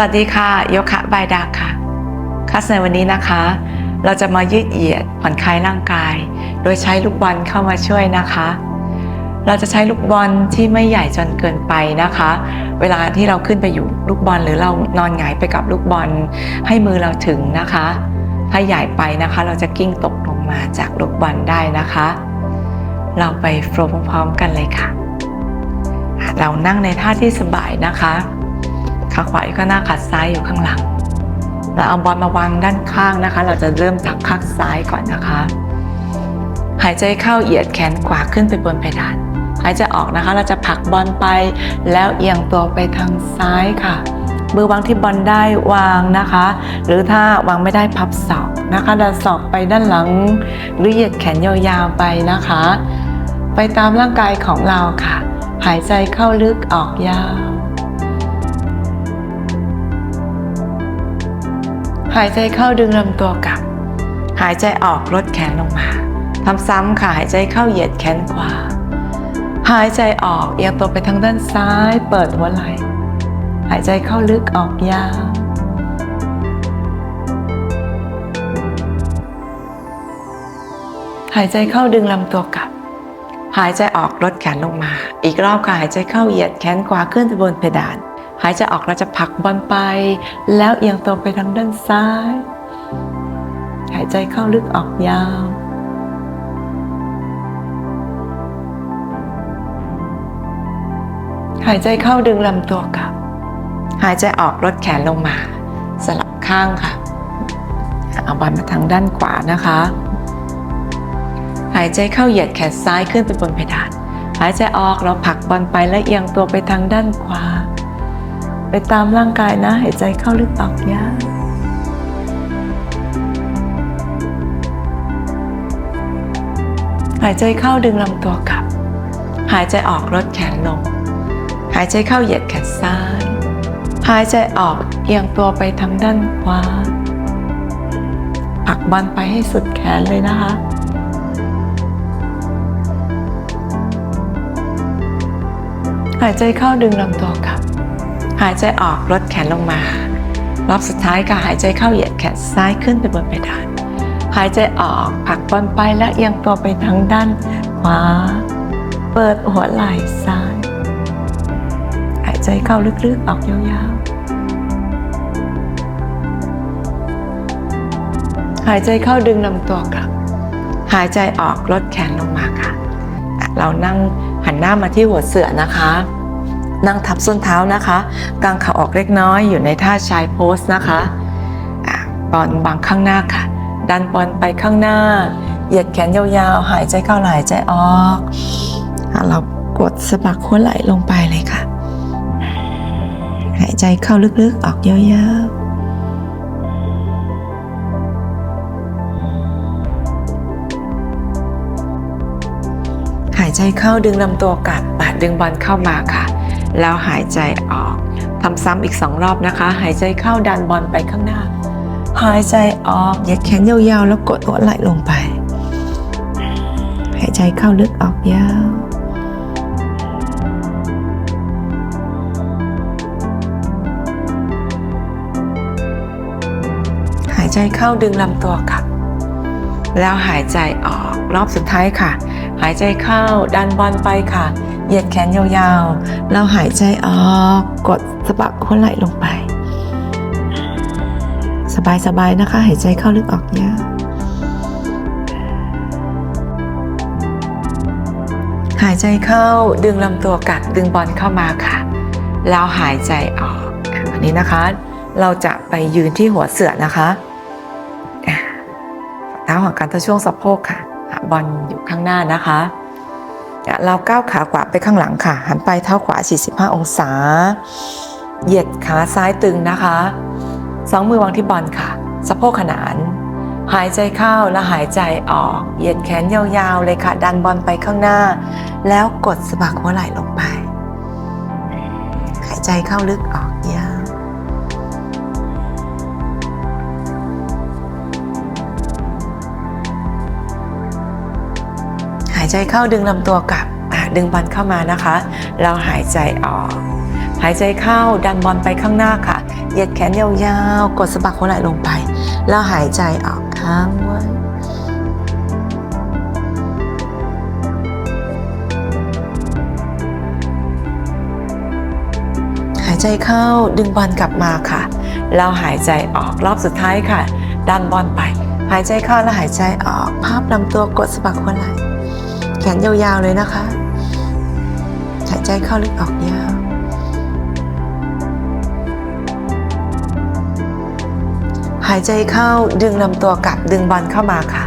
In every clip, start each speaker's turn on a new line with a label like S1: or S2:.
S1: สวัสดีค่ะโยคะบายดาค่ะคลาสในวันนี้นะคะ เราจะมายืดเหยียดผ่อนคลายร่างกาย โดยใช้ลูกบอลเข้ามาช่วยนะคะ เราจะใช้ลูกบอลที่ไม่ใหญ่จนเกินไปนะคะ เวลาที่เราขึ้นไปอยู่ลูกบอลหรือเรานอนหงายไปกับลูกบอลให้มือเราถึงนะคะ ถ้าใหญ่ไปนะคะ เราจะกิ้งตกลงมาจากลูกบอลได้นะคะ เราไปโฟล์พร้อมๆกันเลยค่ะ เรานั่งในท่าที่สบายนะคะ ขาขวาอยู่ข้างหน้าขาซ้ายอยู่ข้างหลังเราเอาบอลมาวางด้านข้างนะคะ เราจะเริ่มจากข้างซ้ายก่อนนะคะ หายใจเข้าเหยียดแขนขวาขึ้นไปบนเพดานหายใจออกนะคะ เราจะผลักบอลไป แล้วเอียงตัวไปทางซ้ายค่ะมือวางที่บอลได้วางนะคะ หรือถ้าวางไม่ได้พับศอกนะคะเราศอกไปด้านหลัง หรือเหยียดแขนยาวๆไปนะคะ ไปตามร่างกายของเราค่ะ หายใจเข้าลึกออกยาว หายใจเข้าดึงลำตัวกลับ หายใจออกลดแขนลงมาทำซ้ำค่ะหายใจเข้าเหยียดแขนขวา หายใจออกเอียงตัวไปทางด้านซ้าย เปิดหัวไหล่หายใจเข้าลึกออกยาวหายใจเข้าดึงลำตัวกลับ หายใจออกลดแขนลงมา อีกรอบค่ะหายใจเข้าเหยียดแขนขวาขึ้นไปบนเพดาน หายใจออกเราจะผลักบอลไป แล้วเอียงตัวไปทางด้านซ้าย หายใจเข้าลึกออกยาวหายใจเข้าดึงลำตัวกลับ หายใจออกลดแขนลงมา สลับข้างค่ะ เอาบอลมาทางด้านขวานะคะ หายใจเข้าเหยียดแขนซ้ายขึ้นไปบนเพดาน หายใจออกเราผลักบอลไปและเอียงตัวไปทางด้านขวา ไปตามร่างกายนะ หายใจเข้าลึกออกยาวหายใจเข้าดึงลำตัวกลับ หายใจออกลดแขนลง หายใจเข้าเหยียดแขนซ้าย หายใจออกเอียงตัวไปทางด้านขวาผักบอลไปให้สุดแขนเลยนะคะ หายใจเข้าดึงลำตัวกลับ หายใจออกลดแขนลงมา รอบสุดท้ายค่ะหายใจเข้าเหยียดแขนซ้ายขึ้นไปบนเพดานหายใจออกผลักบอลไปและเอียงตัวไปทางด้านขวา เปิดหัวไหล่ซ้าย หายใจเข้าลึกๆออกยาวๆ หายใจเข้าดึงลำตัวกลับ หายใจออกลดแขนลงมาค่ะ เรานั่งหันหน้ามาที่หัวเสือนะคะ นั่งทับส้นเท้านะคะกางขาออกเล็กน้อยอยู่ในท่าชายโพสนะคะอะบอลบางข้างหน้าค่ะ ดันบอลไปข้างหน้า เหยียดแขนยาวๆ หายใจเข้าหายใจออกเรากดสะบักหัวไหล่ลงไปเลยค่ะ หายใจเข้าลึกๆ ออกยาวๆหายใจเข้าดึงลำตัวกลับอะดึงบอลเข้ามาค่ะ แล้วหายใจออกทำซ้ำอีกสองรอบนะคะ หายใจเข้าดันบอลไปข้างหน้า หายใจออกเหยียดแขนยาวๆ แล้วกดหัวไหล่ลงไป หายใจเข้าลึกออกยาวหายใจเข้าดึงลำตัวกลับแล้วหายใจออกรอบสุดท้ายค่ะ หายใจเข้าดันบอลไปค่ะ เหยียดแขนยาวๆแล้วหายใจออกกดสะบักหัวไหล่ลงไป สบายๆนะคะ หายใจเข้าลึกออกยาวหายใจเข้าดึงลำตัวกลับดึงบอลเข้ามาค่ะ แล้วหายใจออกอันนี้นะคะ เราจะไปยืนที่หัวเสือนะคะอะเท้าของการตะช่วงสะโพกค่ะ บอลอยู่ข้างหน้านะคะ เราก้าวขาขวาไปข้างหลังค่ะ หันไปเท้าขวา 45 องศา เหยียดขาซ้ายตึงนะคะ สองมือวางที่บอลค่ะ สะโพกขนาน หายใจเข้าและหายใจออก เหยียดแขนยาวๆเลยค่ะ ดันบอลไปข้างหน้า แล้วกดสะบักหัวไหล่ลงไป หายใจเข้าลึกออกเยาวหายใจเข้าดึงลำตัวกลับดึงบอลเข้ามานะคะ เราหายใจออก หายใจเข้าดันบอลไปข้างหน้าค่ะ เหยียดแขนยาวๆ กดสะบักหัวไหล่ลงไป แล้วหายใจออกค้างไว้หายใจเข้าดึงบอลกลับมาค่ะแล้วหายใจออกรอบสุดท้ายค่ะ ดันบอลไป หายใจเข้าแล้วหายใจออก ภาพลำตัวกดสะบักหัวไหล่ แขนยาวๆเลยนะคะ หายใจเข้าลึกออกยาว หายใจเข้าดึงลำตัวกลับดึงบอลเข้ามาค่ะ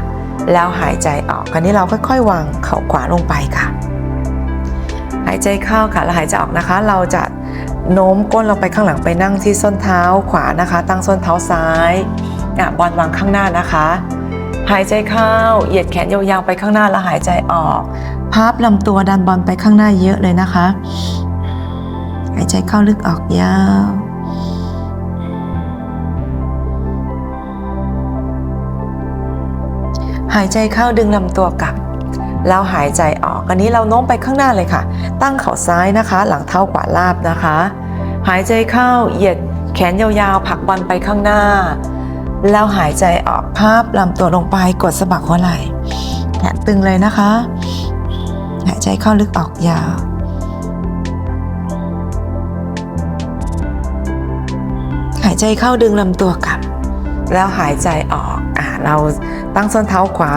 S1: แล้วหายใจออกคราวนี้เราค่อยๆวางเข่าขวาลงไปค่ะ หายใจเข้าค่ะแล้วหายใจออกนะคะ เราจะโน้มก้นเราไปข้างหลังไปนั่งที่ส้นเท้าขวานะคะ ตั้งส้นเท้าซ้ายอะบอลวางข้างหน้านะคะ หายใจเข้า เหยียดแขนยาวๆไปข้างหน้าแล้วหายใจออก พับลำตัวดันบอลไปข้างหน้าเยอะเลยนะคะ หายใจเข้าลึกออกยาวหายใจเข้าดึงลำตัวกลับ แล้วหายใจออก อันนี้เราโน้มไปข้างหน้าเลยค่ะ ตั้งเข่าซ้ายนะคะ หลังเท้าขวาลาบนะคะ หายใจเข้าเหยียดแขนยาวๆ ผักบอลไปข้างหน้า แล้วหายใจออกภาพลำตัวลงไปกดสะบักหัวไหล่แขนตึงเลยนะคะ หายใจเข้าลึกออกยาวหายใจเข้าดึงลำตัวกลับ แล้วหายใจออกอ่าเราตั้งส้นเท้าขวา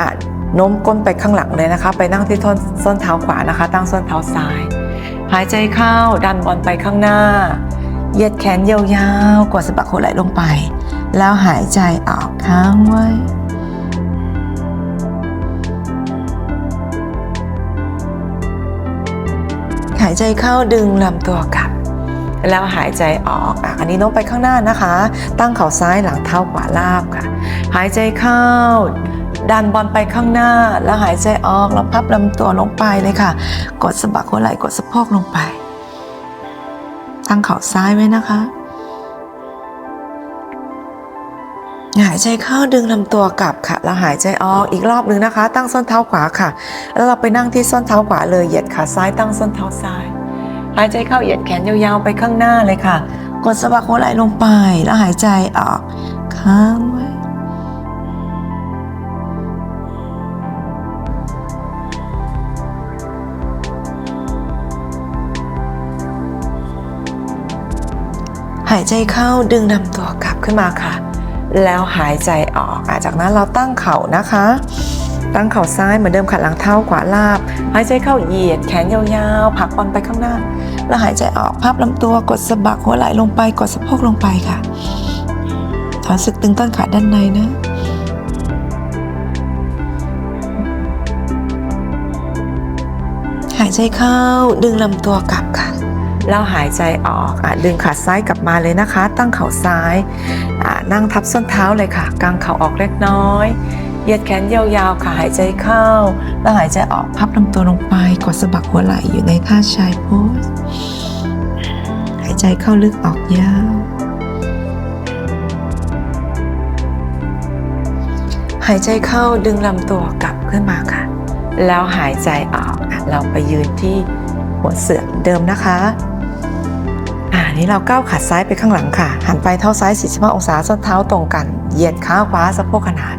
S1: อะโน้มก้นไปข้างหลังเลยนะคะ ไปนั่งที่ท้นส้นเท้าขวานะคะ ตั้งส้นเท้าซ้าย หายใจเข้าดันบอลไปข้างหน้า เหยียดแขนยาวๆกดสะบักหัวไหล่ลงไป แล้วหายใจออกค้างไว้ หายใจเข้าดึงลำตัวกลับ แล้วหายใจออกอะอันนี้โน้มไปข้างหน้านะคะ ตั้งเข่าซ้ายหลังเท้าขวาลาบค่ะ หายใจเข้าดันบอลไปข้างหน้า แล้วหายใจออกแล้วพับลำตัวลงไปเลยค่ะ กดสะบักหัวไหล่กดสะโพกลงไป ตั้งเข่าซ้ายไว้นะคะ หายใจเข้าดึงลำตัวกลับค่ะ แล้วหายใจออกอีกรอบหนึ่งนะคะ ตั้งส้นเท้าขวาค่ะ แล้วเราไปนั่งที่ส้นเท้าขวาเลยเหยียดขาซ้ายตั้งส้นเท้าซ้าย หายใจเข้าเหยียดแขนยาวๆไปข้างหน้าเลยค่ะ กดสะบักหัวไหล่ลงไป แล้วหายใจออกค้างไว้หายใจเข้าดึงลำตัวกลับขึ้นมาค่ะ แล้วหายใจออกอจากนั้นเราตั้งเข่านะคะ ตั้งเข่าซ้ายเหมือนเดิมขัดหลังเท้าขวาลาบ หายใจเข้าเหยียดแขนยาวๆผักบอลไปข้างหน้า แล้วหายใจออกพับลำตัวกดสะบักหัวไหล่ลงไปกดสะโพกลงไปค่ะถอนสึกตึงต้นขาด้านในนะหายใจเข้าดึงลำตัวกลับค่ะ แล้วหายใจออกอดึงขาซ้ายกลับมาเลยนะคะ ตั้งเข่าซ้าย นั่งทับส้นเท้าเลยค่ะ กางเข่าออกเล็กน้อย เหยียดแขนยาวๆค่ะ หายใจเข้า แล้วหายใจออก พับลำตัวลงไป กดสะบักหัวไหล่อยู่ในท่าชายโพสหายใจเข้าลึกออกยาว หายใจเข้าดึงลำตัวกลับขึ้นมาค่ะ แล้วหายใจออกเราไปยืนที่หัวเสือเหมือนเดิมนะคะ นี้เราก้าวขาซ้ายไปข้างหลังค่ะ หันไปเท้าซ้าย 45 องศาส้นเท้าตรงกัน เหยียดขาขวาสะโพกขนาน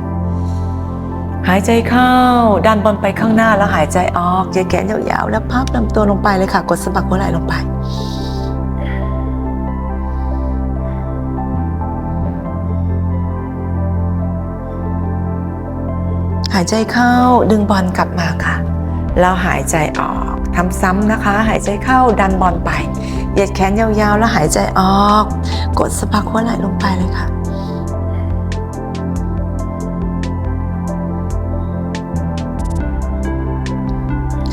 S1: หายใจเข้าดันบอลไปข้างหน้าแล้วหายใจออกเหยียดแขนยาวๆ แล้วพับลำตัวลงไปเลยค่ะ กดสะบักหัวไหล่ลงไป หายใจเข้าดึงบอลกลับมาค่ะ แล้วหายใจออกทำซ้ำนะคะ หายใจเข้าดันบอลไป เหยียดแขนยาวๆ แล้วหายใจออก กดสะบักหัวไหล่ลงไปเลยค่ะ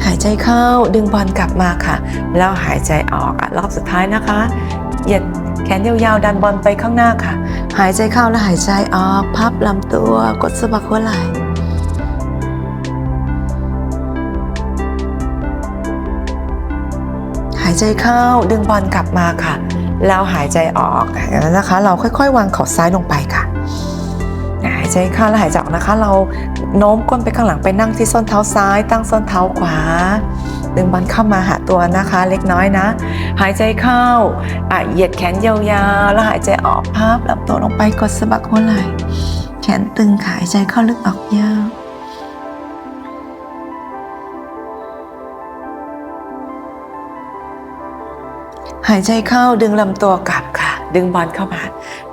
S1: หายใจเข้าดึงบอลกลับมาค่ะ แล้วหายใจออกอะรอบสุดท้ายนะคะเหยียดแขนยาวๆ ดันบอลไปข้างหน้าค่ะ หายใจเข้าแล้วหายใจออก พับลำตัวกดสะบักหัวไหล่ายใจเข้าดึงบอลกลับมาค่ะ แล้วหายใจออกอย่างนั้นนะคะ เราค่อยๆ วางเข่าซ้ายลงไปค่ะ หายใจเข้าแล้วหายใจออกนะคะ เราโน้มก้นไปข้างหลังไปนั่งที่ส้นเท้าซ้าย ตั้งส้นเท้าขวา ดึงบอลเข้ามาหาตัวนะคะ เล็กน้อยนะ หายใจเข้าอะเหยียดแขนยาวๆ แล้วหายใจออกพับลำตัวลงไปกดสะบักหัวไหล่แขนตึงขาหายใจเข้าลึกออกยาว หายใจเข้าดึงลำตัวกลับค่ะ ดึงบอลเข้ามา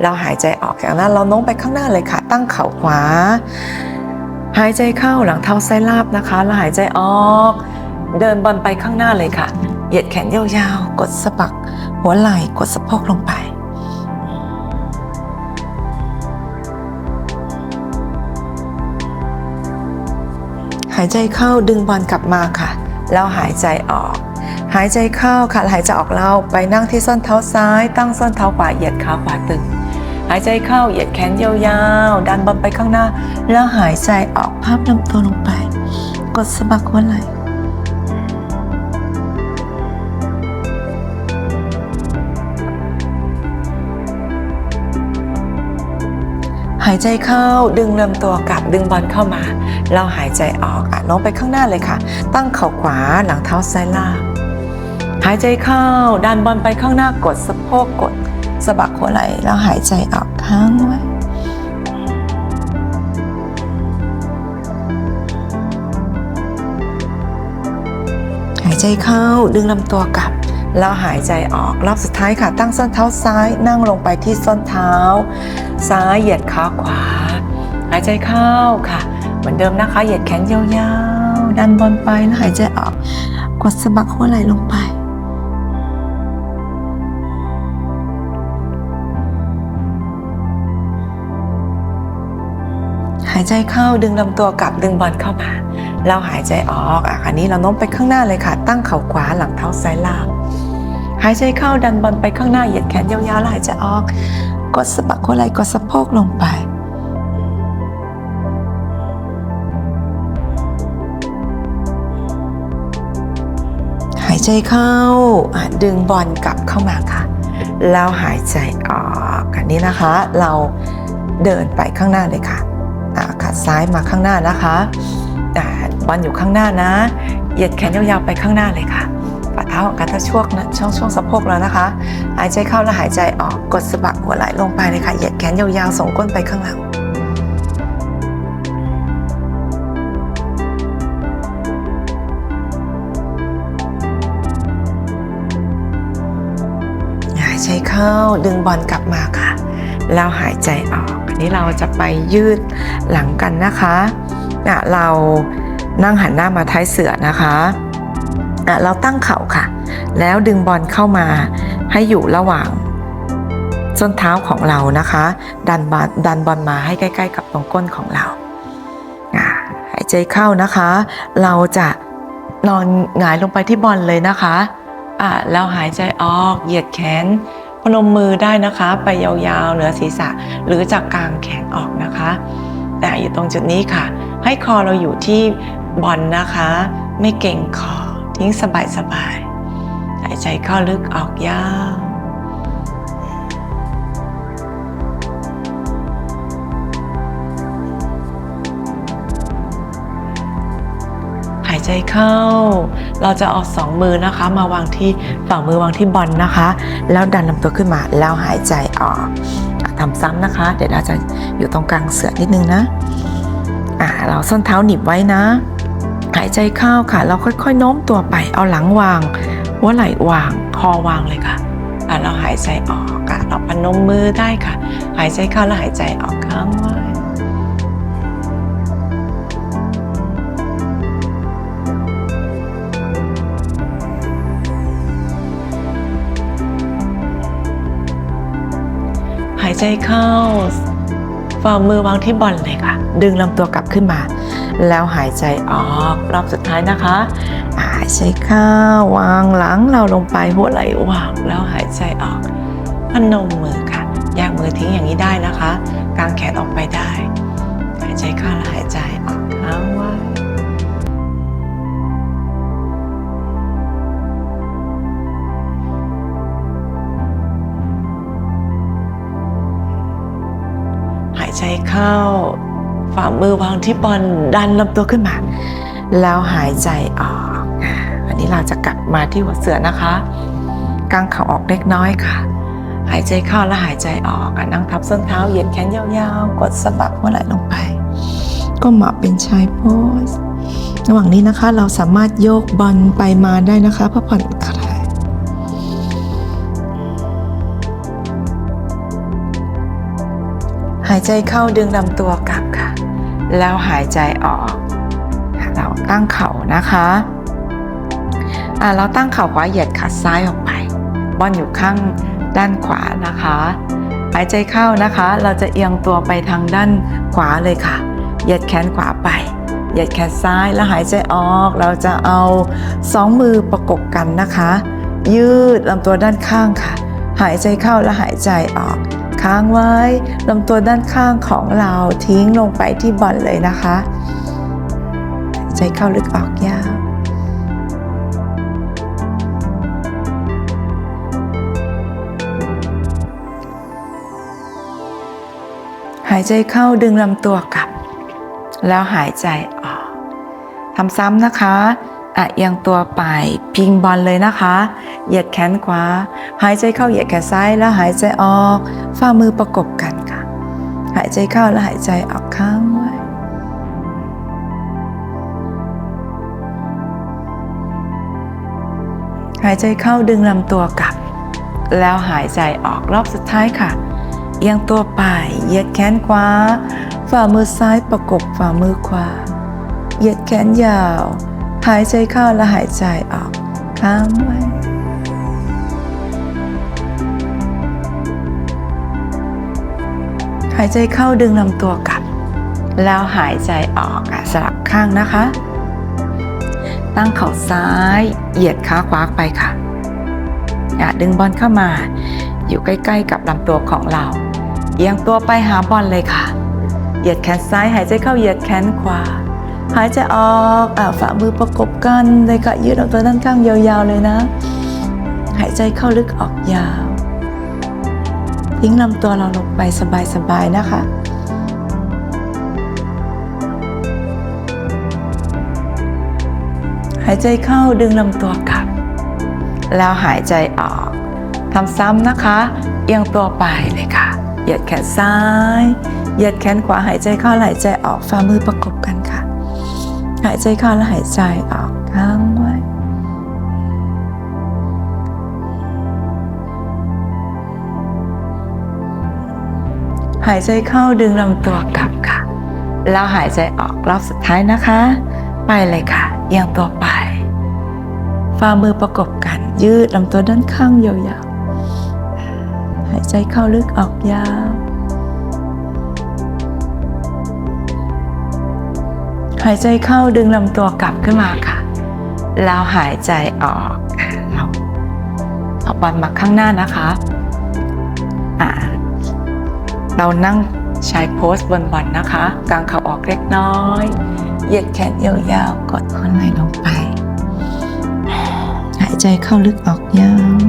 S1: เราหายใจออกจากนั้นเราโน้มไปข้างหน้าเลยค่ะ ตั้งเข่าขวา หายใจเข้าหลังเท้าซ้ายลาบนะคะ แล้วหายใจออก เดินบอลไปข้างหน้าเลยค่ะ เหยียดแขนยาวๆ กดสะบัก หัวไหล่กดสะโพกลงไปหายใจเข้าดึงบอลกลับมาค่ะ แล้วหายใจออก หายใจเข้าค่ะหายใจออกเราไปนั่งที่ส้นเท้าซ้าย ตั้งส้นเท้าขวาเหยียดขาขวาตึง หายใจเข้าเหยียดแขนยาวๆ ดันบอลไปข้างหน้า แล้วหายใจออกภาพลำตัวลงไป กดสะบักหัวไหล่หายใจเข้าดึงลำตัวกลับดึงบอลเข้ามาแล้วหายใจออกอะโน้มไปข้างหน้าเลยค่ะ ตั้งเข่าขวาหลังเท้าซ้ายล่าง หายใจเข้าดันบอลไปข้างหน้ากดสะโพกกดสะบักหัวไหล่แล้วหายใจออกค้างไว้หายใจเข้าดึงลำตัวกลับแล้วหายใจออกรอบสุดท้ายค่ะ ตั้งส้นเท้าซ้ายนั่งลงไปที่ส้นเท้า ซ้ายเหยียดขาขวา หายใจเข้าค่ะ เหมือนเดิมนะคะ เหยียดแขนยาวๆ ดันบอลไปแล้วหายใจออก กดสะบักหัวไหล่ลงไป หายใจเข้าดึงลำตัวกลับดึงบอลเข้ามา เราหายใจออกอะอันนี้เราโน้มไปข้างหน้าเลยค่ะ ตั้งเข่าขวาหลังเท้าซ้ายล่างหายใจเข้าดันบอลไปข้างหน้าเหยียดแขนยาวๆแล้วหายใจออก กดสะบักหัวไหล่กดสะโพกลงไปหายใจเข้าดึงบอลกลับเข้ามาค่ะ แล้วหายใจออกอันนี้นะคะ เราเดินไปข้างหน้าเลยค่ะ ซ้ายมาข้างหน้านะคะบอลอยู่ข้างหน้านะ เหยียดแขนยาวๆไปข้างหน้าเลยค่ะฝ่าเท้าออกกันถ้าช่วงนะช่วงช่วงสะโพกแล้วนะคะ หายใจเข้าแล้วหายใจออกกดสะบักหัวไหล่ลงไปเลยค่ะเหยียดแขนยาวๆส่งก้นไปข้างหลังหายใจเข้าดึงบอลกลับมาค่ะ แล้วหายใจออก นี้เราจะไปยืดหลังกันนะคะอะเรานั่งหันหน้ามาท้ายเสือนะคะอะเราตั้งเข่าค่ะ แล้วดึงบอลเข้ามาให้อยู่ระหว่างส้นเท้าของเรานะคะ ดันบอลดันบอลมาให้ใกล้ ๆ กับตรงก้นของเราอะหายใจเข้านะคะ เราจะนอนหงายลงไปที่บอลเลยนะคะอะแล้วหายใจออกเหยียดแขน พนมมือได้นะคะ ไปยาวๆเหนือศีรษะ หรือจากกลางแขนออกนะคะแต่อยู่ตรงจุดนี้ค่ะ ให้คอเราอยู่ที่บอลนะคะ ไม่เก่งคอทิ้งสบายๆหายใจเข้าลึกออกยาว ใจเข้า เราจะเอาสองมือนะคะ มาวางที่ฝ่ามือวางที่บอลนะคะ แล้วดันลำตัวขึ้นมาแล้วหายใจออกทำซ้ำนะคะ เดี๋ยวเราจะอยู่ตรงกลางเสือนิดนึงนะอ่าเราส้นเท้าหนีบไว้นะ หายใจเข้าค่ะ เราค่อยๆโน้มตัวไปเอาหลังวางหัวไหล่วางคอวางเลยค่ะอะเราหายใจออกอะเราพนมมือได้ค่ะ หายใจเข้าแล้วหายใจออกค้างไว้ายใจเข้า ฝ่ามือวางที่บอลเลยค่ะ ดึงลำตัวกลับขึ้นมา แล้วหายใจออกรอบสุดท้ายนะคะ หายใจเข้าวางหลังเราลงไปหัวไหล่วางแล้วหายใจออกพนมมือค่ะแยกมือทิ้งอย่างนี้ได้นะคะ กางแขนออกไปได้ หายใจเข้าและหายใจออก ใจเข้า ฝ่ามือวางที่บอลดันลำตัวขึ้นมา แล้วหายใจออก อันนี้เราจะกลับมาที่หัวเสือนะคะกางเข่าออกเล็กน้อยค่ะ หายใจเข้าและหายใจออกนั่งทับส้นเท้าเหยียดแขนยาวๆ กดสะบักหัวไหล่ลงไป ก็เหมาะเป็นชายโพสระหว่างนี้นะคะเราสามารถโยกบอลไปมาได้นะคะเพื่อผ่อนายใจเข้าดึงลำตัวกลับค่ะ แล้วหายใจออกอะเราตั้งเข่านะคะอะเราตั้งเข่าขวาเหยียดขาซ้ายออกไป บอลอยู่ข้างด้านขวานะคะ หายใจเข้านะคะ เราจะเอียงตัวไปทางด้านขวาเลยค่ะ เหยียดแขนขวาไป เหยียดแขนซ้ายแล้วหายใจออก เราจะเอาสองมือประกบกันนะคะ ยืดลำตัวด้านข้างค่ะ หายใจเข้าและหายใจออก ค้างไว้ลำตัวด้านข้างของเราทิ้งลงไปที่บอลเลยนะคะหายใจเข้าลึกออกยาวหายใจเข้าดึงลำตัวกลับ แล้วหายใจออกทำซ้ำนะคะอะเอียงตัวไปพิงบอลเลยนะคะ เหยียดแขนขวา หายใจเข้าเหยียดแขนซ้ายแล้วหายใจออกฝ่ามือประกบกันค่ะ หายใจเข้าแล้วหายใจออกค้างไว้หายใจเข้าดึงลำตัวกลับ แล้วหายใจออกรอบสุดท้ายค่ะเอียงตัวไปเหยียดแขนขวา ฝ่ามือซ้ายประกบฝ่ามือขวาเหยียดแขนยาว หายใจเข้าและหายใจออกค้างไว้ายใจเข้าดึงลำตัวกลับ แล้วหายใจออกอะสลับข้างนะคะ ตั้งเข่าซ้ายเหยียดขาขวาไปค่ะอะดึงบอลเข้ามา อยู่ใกล้ๆกับลำตัวของเรา เอียงตัวไปหาบอลเลยค่ะ เหยียดแขนซ้ายหายใจเข้าเหยียดแขนขวา หายใจออกอะฝ่ามือประกบกันเลยค่ะยืดลำตัวด้านข้างยาวๆเลยนะ หายใจเข้าลึกออกยาว ทิ้งลำตัวเราลงไปสบายๆนะคะหายใจเข้าดึงลำตัวกลับ แล้วหายใจออกทำซ้ำนะคะ เอียงตัวไปเลยค่ะ เหยียดแขนซ้าย เหยียดแขนขวาหายใจเข้าหายใจออกฝ่ามือประกบกันค่ะ หายใจเข้าแล้วหายใจออก หายใจเข้าดึงลำตัวกลับค่ะ แล้วหายใจออกรอบสุดท้ายนะคะ ไปเลยค่ะเอียงตัวไป ฝ่ามือประกบกัน ยืดลำตัวด้านข้างยาวๆ หายใจเข้าลึกออกยาว หายใจเข้าดึงลำตัวกลับขึ้นมาค่ะ แล้วหายใจออกอะเราเอาบอลมาข้างหน้านะคะ เรานั่งใช้โพสบนบอลนะคะ กางเข่าออกเล็กน้อย เหยียดแขนยาวๆ กดข้อไหล่ลงไป หายใจเข้าลึกออกยาว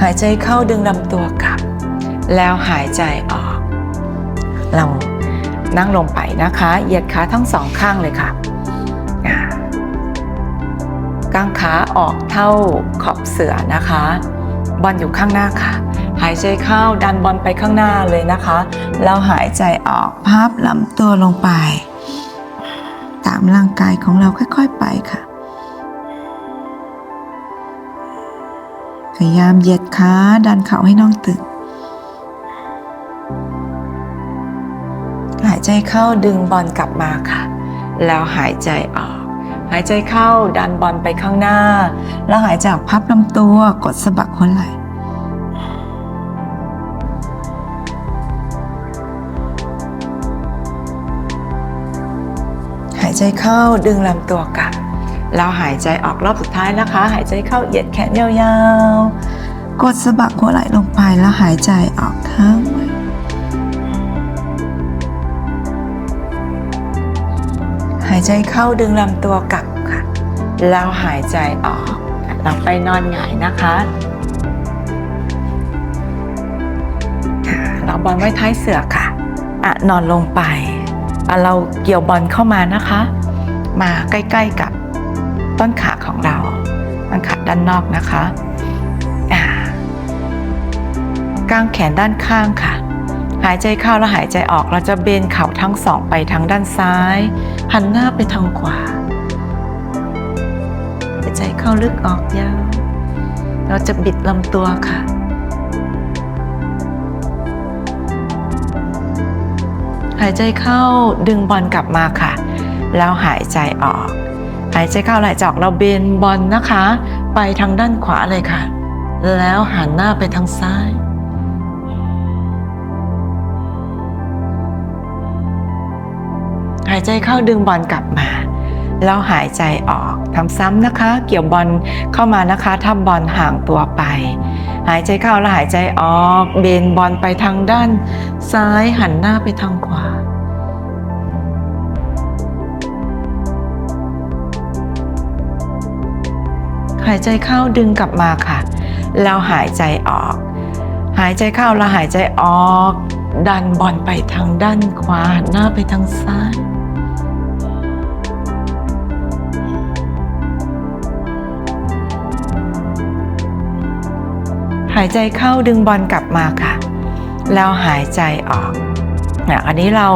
S1: หายใจเข้าดึงลำตัวกลับ แล้วหายใจออก เรานั่งลงไปนะคะ เหยียดขาทั้งสองข้างเลยค่ะ กางขาออกเท่าขอบเสือนะคะ บอลอยู่ข้างหน้าค่ะ หายใจเข้าดันบอลไปข้างหน้าเลยนะคะ แล้วหายใจออกพับลำตัวลงไป ตามร่างกายของเราค่อยๆไปค่ะ พยายามเหยียดขาดันเข่าให้น้องตึงหายใจเข้าดึงบอลกลับมาค่ะ แล้วหายใจออก หายใจเข้าดันบอลไปข้างหน้า แล้วหายใจออกพับลำตัวกดสะบักหัวไหล่หายใจเข้าดึงลำตัวกลับแล้วหายใจออกรอบสุดท้ายนะคะ หายใจเข้าเหยียดแขนยาวๆ กดสะบักหัวไหล่ลงไปแล้วหายใจออกค้างไว้ หายใจเข้าดึงลำตัวกลับค่ะ แล้วหายใจออกเราไปนอนหงายนะคะเราบอลไว้ท้ายเสือค่ะอะนอนลงไปอะเราเกี่ยวบอลเข้ามานะคะ มาใกล้ๆกับต้นขาของเราต้นขาด้านนอกนะคะอ่ากางแขนด้านข้างค่ะ หายใจเข้าแล้วหายใจออกเราจะเบนเข่าทั้งสองไปทางด้านซ้าย หันหน้าไปทางขวาหายใจเข้าลึกออกยาวเราจะบิดลำตัวค่ะ หายใจเข้าดึงบอลกลับมาค่ะ แล้วหายใจออก หายใจเข้าหายใจออกเราเบนบอลนะคะ ไปทางด้านขวาเลยค่ะ แล้วหันหน้าไปทางซ้ายายใจเข้าดึงบอลกลับมา แล้วหายใจออกทำซ้ำนะคะ เกี่ยวบอลเข้ามานะคะถ้าบอลห่างตัวไป หายใจเข้าแล้วหายใจออก เบนบอลไปทางด้าน ซ้ายหันหน้าไปทางขวาหายใจเข้าดึงกลับมาค่ะ แล้วหายใจออก หายใจเข้าแล้วหายใจออก ดันบอลไปทางด้านขวาหันหน้าไปทางซ้าย หายใจเข้าดึงบอลกลับมาค่ะ แล้วหายใจออกอะอันนี้เรา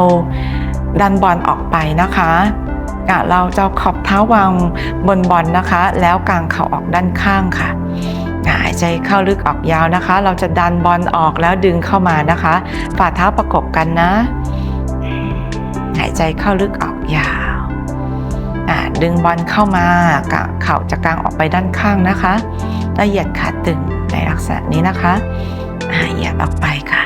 S1: ดันบอลออกไปนะคะอะเราจะขอบเท้าวางบนบอลนะคะ แล้วกางเข่าออกด้านข้างค่ะหายใจเข้าลึกออกยาวนะคะ เราจะดันบอลออกแล้วดึงเข้ามานะคะ ฝ่าเท้าประกบกันนะ หายใจเข้าลึกออกยาวอะดึงบอลเข้ามากะเข่าจะกลางออกไปด้านข้างนะคะล้วเหยียดขาตึง ในลักษณะนี้นะคะเหยียดออกไปค่ะ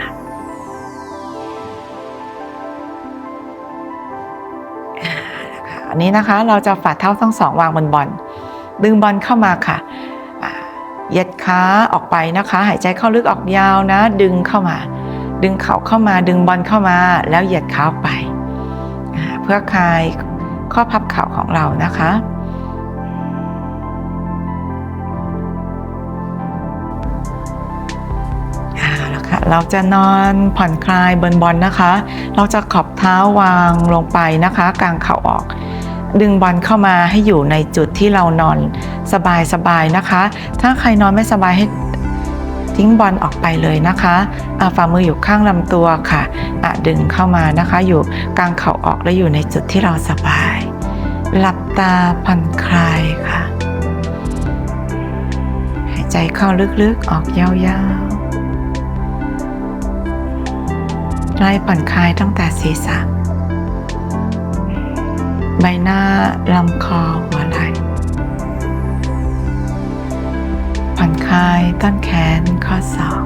S1: อ่านะคะอันนี้นะคะเราจะฝ่าเท้าทั้งสองวางบนบอลดึงบอลเข้ามาค่ะเหยียดขาออกไปนะคะ หายใจเข้าลึกออกยาวนะ ดึงเข้ามา ดึงเข่าเข้ามาดึงบอลเข้ามา แล้วเหยียดขาออกไป เพื่อคลายข้อพับเข่าของเรานะคะ เราจะนอนผ่อนคลายบนบอลนะคะ เราจะขอบเท้าวางลงไปนะคะกลางเข่าออก ดึงบอลเข้ามาให้อยู่ในจุดที่เรานอนสบายๆนะคะ ถ้าใครนอนไม่สบายให้ทิ้งบอลออกไปเลยนะคะฝ่ามืออยู่ข้างลำตัวค่ะอะดึงเข้ามานะคะ อยู่กลางเข่าออกและอยู่ในจุดที่เราสบาย หลับตาผ่อนคลายค่ะ หายใจเข้าลึกๆออกยาวๆ ไล่ผ่อนคลายตั้งแต่ศีรษะ ใบหน้าลำคอหัวไหล่ผ่อนคลายต้นแขนข้อศอก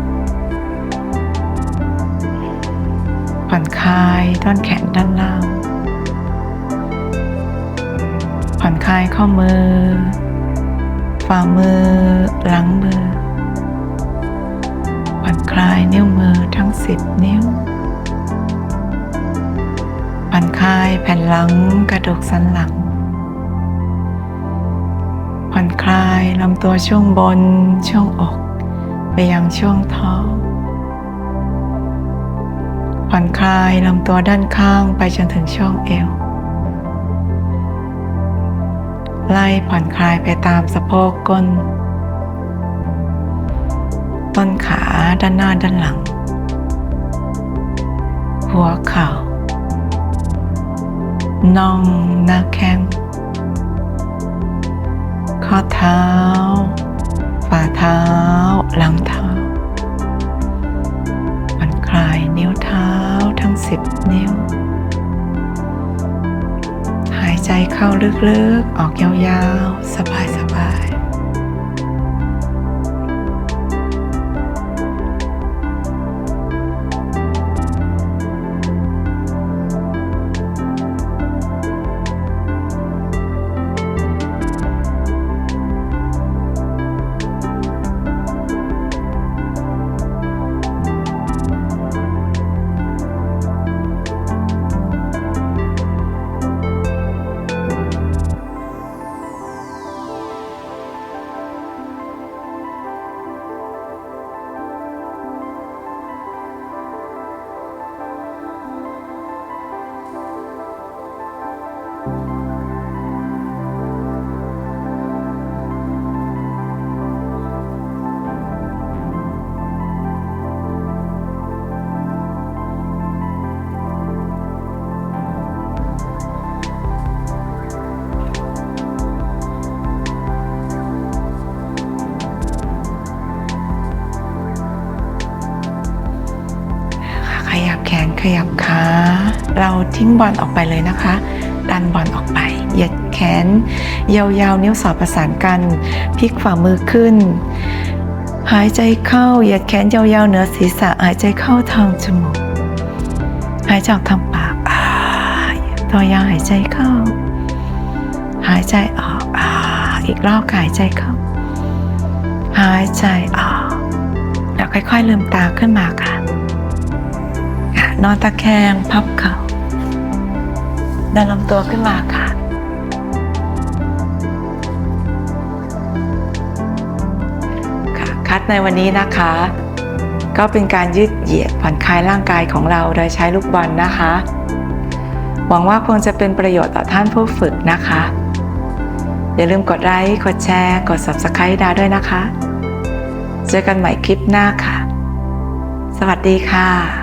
S1: ผ่อนคลายต้นแขนด้านล่าง ผ่อนคลายข้อมือ ฝ่ามือ หลังมือ ผ่อนคลายนิ้วมือทั้งสิบนิ้ว ผ่อนคลายแผ่นหลังกระดูกสันหลัง ผ่อนคลายลำตัวช่วงบนช่วงอก ไปยังช่วงท้องผ่อนคลายลำตัวด้านข้างไปจนถึงช่วงเอว ไล่ผ่อนคลายไปตามสะโพกก้น ต้นขาด้านหน้าด้านหลัง หัวเข่า น่องหน้าแข้ง ข้อเท้า ฝ่าเท้า หลังเท้าผ่อนคลายนิ้วเท้าทั้งสิบนิ้ว หายใจเข้าลึกๆ ออกยาวๆ สบายๆ ทิ้งบอลออกไปเลยนะคะ ดันบอลออกไป เหยียดแขน ยาวๆ นิ้วสอดประสานกัน พลิกฝ่ามือขึ้น หายใจเข้า เหยียดแขนยาวๆ เหนือศีรษะ หายใจเข้าทางจมูก หายใจออกทางปากอ่าตัวยาวหายใจเข้า หายใจออก อีกรอบหายใจเข้า หายใจออก แล้วค่อยๆลืมตาขึ้นมาค่ะค่ะนอนตะแคงพับเข่า ดันลำตัวขึ้นมาค่ะ ค่ะ คัดในวันนี้นะคะ ก็เป็นการยืดเหยียดผ่อนคลายร่างกายของเราโดยใช้ลูกบอลนะคะ หวังว่าคงจะเป็นประโยชน์ต่อท่านผู้ฝึกนะคะ อย่าลืมกดไลค์ กดแชร์ กด Subscribe ดาวด้วยนะคะ เจอกันใหม่คลิปหน้าค่ะ สวัสดีค่ะ